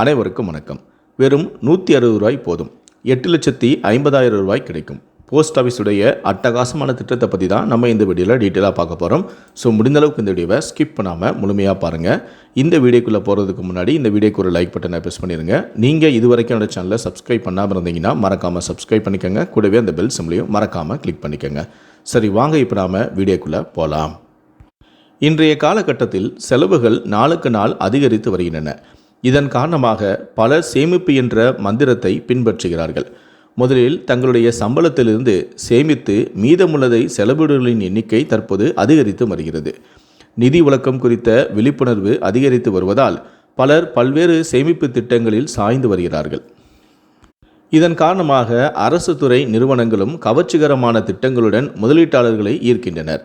அனைவருக்கும் வணக்கம். வெறும் நூற்றி அறுபது ரூபாய் போதும். எட்டு லட்சத்தி ஐம்பதாயிரம் ரூபாய் கிடைக்கும். போஸ்ட் ஆஃபீஸுடைய அட்டகாசமான திட்டத்தை பற்றி தான் நம்ம இந்த வீடியோவில் டீட்டெயிலாக பார்க்க போகிறோம் ஸோ முடிந்தளவுக்கு இந்த வீடியோவை ஸ்கிப் பண்ணாமல் முழுமையாக பாருங்கள் இந்த வீடியோக்குள்ளே போகிறதுக்கு முன்னாடி இந்த வீடியோக்கு ஒரு லைக் பட்டனை ப்ரெஸ் பண்ணிடுங்க நீங்கள் இது வரைக்கும் என்னோட சேனலை சப்ஸ்கிரைப் பண்ணாமல் இருந்தீங்கன்னா மறக்காமல் சப்ஸ்கிரைப் பண்ணிக்கோங்க. கூடவே அந்த பெல் சிம்லையும் மறக்காமல் கிளிக் பண்ணிக்கோங்க. சரி வாங்க இப்போ நாம் வீடியோக்குள்ளே போகலாம் இன்றைய காலகட்டத்தில் செலவுகள் நாளுக்கு நாள் அதிகரித்து வருகின்றன. இதன் காரணமாக பலர் சேமிப்பு என்ற மந்திரத்தை பின்பற்றுகிறார்கள். முதலில் தங்களுடைய சம்பளத்திலிருந்து சேமித்து மீதமுள்ளதை செலவிடுகளின் எண்ணிக்கை தற்போது அதிகரித்து வருகிறது. நிதி உலக்கம் குறித்த விழிப்புணர்வு அதிகரித்து வருவதால் பலர் பல்வேறு சேமிப்பு திட்டங்களில் சாய்ந்து வருகிறார்கள். இதன் காரணமாக அரசு துறை நிறுவனங்களும் கவர்ச்சிகரமான திட்டங்களுடன் முதலீட்டாளர்களை ஈர்க்கின்றனர்.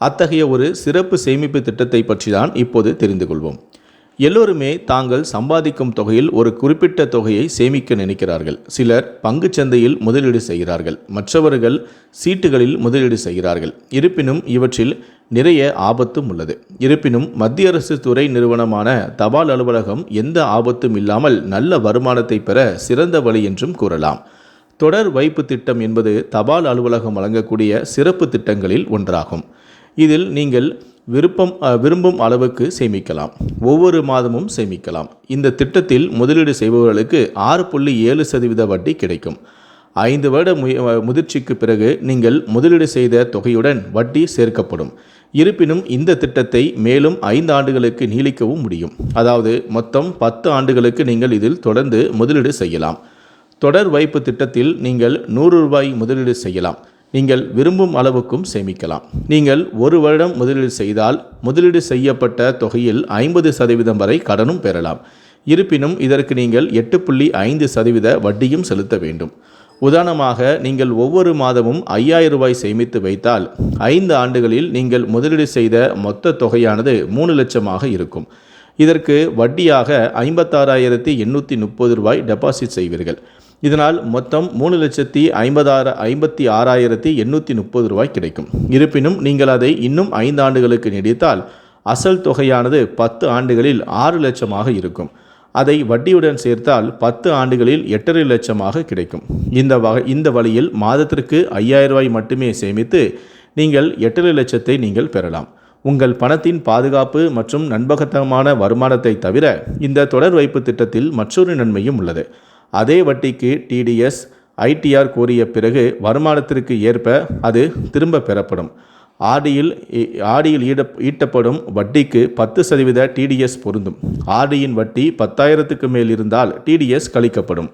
அத்தகைய ஒரு சிறப்பு சேமிப்பு திட்டத்தை பற்றி தான் இப்போது தெரிந்து கொள்வோம். எல்லோருமே தாங்கள் சம்பாதிக்கும் தொகையில் ஒரு குறிப்பிட்ட தொகையை சேமிக்க நினைக்கிறார்கள். சிலர் பங்கு சந்தையில் முதலீடு செய்கிறார்கள். மற்றவர்கள் சீட்டுகளில் முதலீடு செய்கிறார்கள். இருப்பினும் இவற்றில் நிறைய ஆபத்தும் உள்ளது. இருப்பினும் மத்திய அரசு துறை நிறுவனமான தபால் அலுவலகம் எந்த ஆபத்தும் இல்லாமல் நல்ல வருமானத்தை பெற சிறந்த வழி என்றும் கூறலாம். தொடர் வைப்பு திட்டம் என்பது தபால் அலுவலகம் வழங்கக்கூடிய சிறப்பு திட்டங்களில் ஒன்றாகும். இதில் நீங்கள் விருப்பம் விரும்பும் அளவுக்கு சேமிக்கலாம். ஒவ்வொரு மாதமும் சேமிக்கலாம். இந்த திட்டத்தில் முதலீடு செய்பவர்களுக்கு ஆறு புள்ளி ஏழு சதவீத வட்டி கிடைக்கும். ஐந்து வருட முதிர்ச்சிக்கு பிறகு நீங்கள் முதலீடு செய்த தொகையுடன் வட்டி சேர்க்கப்படும். இருப்பினும் இந்த திட்டத்தை மேலும் ஐந்து ஆண்டுகளுக்கு நீளிக்கவும் முடியும். அதாவது மொத்தம் பத்து ஆண்டுகளுக்கு நீங்கள் இதில் தொடர்ந்து முதலீடு செய்யலாம். தொடர் வைப்பு திட்டத்தில் நீங்கள் நூறு ரூபாய் முதலீடு செய்யலாம். நீங்கள் விரும்பும் அளவுக்கும் சேமிக்கலாம். நீங்கள் ஒரு வருடம் முதலீடு செய்தால் முதலீடு செய்யப்பட்ட தொகையில் ஐம்பது சதவீதம் வரை கடனும் பெறலாம். இருப்பினும் இதற்கு நீங்கள் எட்டு புள்ளி ஐந்து சதவீத வட்டியும் செலுத்த வேண்டும். உதாரணமாக நீங்கள் ஒவ்வொரு மாதமும் ஐயாயிரம் ரூபாய் சேமித்து வைத்தால் ஐந்து ஆண்டுகளில் நீங்கள் முதலீடு செய்த மொத்த தொகையானது மூணு லட்சமாக இருக்கும். இதற்கு வட்டியாக ஐம்பத்தாறாயிரத்தி எண்ணூற்றி முப்பது ரூபாய் டெபாசிட் செய்வீர்கள். இதனால் மொத்தம் மூணு லட்சத்தி ஐம்பதாறு ஐம்பத்தி ஆறாயிரத்தி எண்ணூற்றி முப்பது ரூபாய் கிடைக்கும். இருப்பினும் நீங்கள் அதை இன்னும் ஐந்து ஆண்டுகளுக்கு நீடித்தால் அசல் தொகையானது பத்து ஆண்டுகளில் ஆறு லட்சமாக இருக்கும். அதை வட்டியுடன் சேர்த்தால் பத்து ஆண்டுகளில் எட்டரை லட்சமாக கிடைக்கும். இந்த வகை இந்த வழியில் மாதத்திற்கு ஐயாயிரம் ரூபாய் மட்டுமே சேமித்து நீங்கள் எட்டரை லட்சத்தை நீங்கள் பெறலாம். உங்கள் பணத்தின் பாதுகாப்பு மற்றும் நண்பகத்தனமான வருமானத்தை தவிர இந்த தொடர் வைப்பு திட்டத்தில் மற்றொரு நன்மையும் உள்ளது. அதே வட்டிக்கு டிடிஎஸ் ஐடிஆர் கோரிய பிறகு வருமானத்திற்கு ஏற்ப அது திரும்ப பெறப்படும். ஆடியில் ஆடியில் ஈட ஈட்டப்படும் வட்டிக்கு பத்து சதவீத டிடிஎஸ் பொருந்தும். ஆடியின் வட்டி பத்தாயிரத்துக்கு மேல் இருந்தால் டிடிஎஸ் கழிக்கப்படும்.